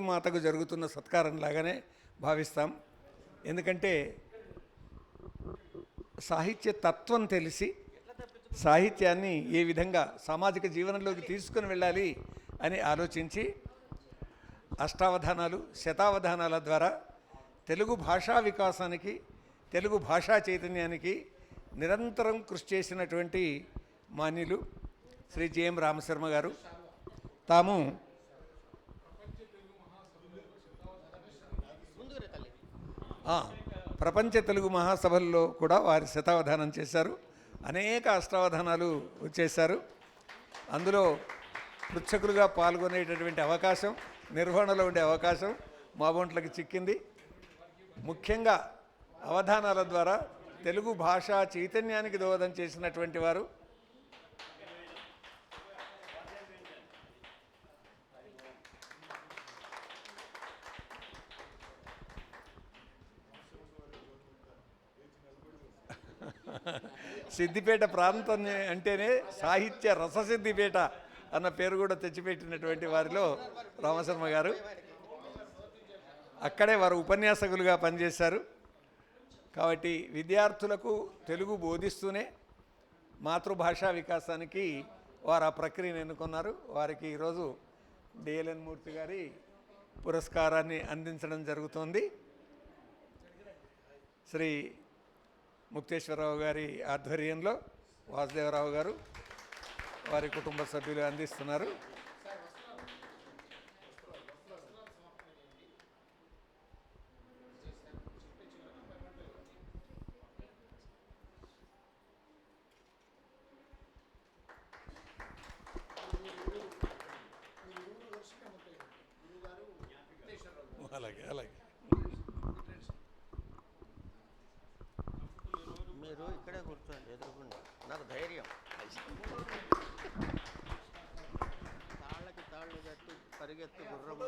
మాతకు జరుగుతున్న సత్కారం లాగానే భావిస్తాం. ఎందుకంటే సాహిత్య తత్వం తెలిసి సాహిత్యాన్ని ఏ విధంగా సామాజిక జీవనంలోకి తీసుకుని వెళ్ళాలి అని ఆలోచించి అష్టావధానాలు శతావధానాల ద్వారా తెలుగు భాషా వికాసానికి తెలుగు భాషా చైతన్యానికి నిరంతరం కృషి చేసినటువంటి మాన్యులు శ్రీ జిఎం రామశర్మ గారు. తాము ప్రపంచ తెలుగు మహాసభల్లో కూడా వారి శతావధానం చేశారు. అనేక అష్టావధానాలు చేశారు. అందులో పృచ్ఛకులుగా పాల్గొనేటటువంటి అవకాశం నిర్వహణలో ఉండే అవకాశం మా ఒంట్లకి చిక్కింది. ముఖ్యంగా అవధానాల ద్వారా తెలుగు భాషా చైతన్యానికి దోహదం చేసినటువంటి వారు సిద్దిపేట ప్రాంతం అంటేనే సాహిత్య రససిద్దిపేట అన్న పేరు కూడా తెచ్చిపెట్టినటువంటి వారిలో రామశర్మ గారు. అక్కడే వారు ఉపన్యాసకులుగా పనిచేశారు. కాబట్టి విద్యార్థులకు తెలుగు బోధిస్తూనే మాతృభాషా వికాసానికి వారు ఆ ప్రక్రియను ఎన్నుకున్నారు. వారికి ఈరోజు డిఎల్ఎన్ మూర్తి గారి పురస్కారాన్ని అందించడం జరుగుతోంది. శ్రీ ముక్తేశ్వరరావు గారి ఆధ్వర్యంలో వాసుదేవరావు గారు వారి కుటుంబ సభ్యులు అందిస్తున్నారు. నాకు ధైర్యం. తాళ్ళకి తాళ్ళు కట్టి పరిగెత్తు గుర్రం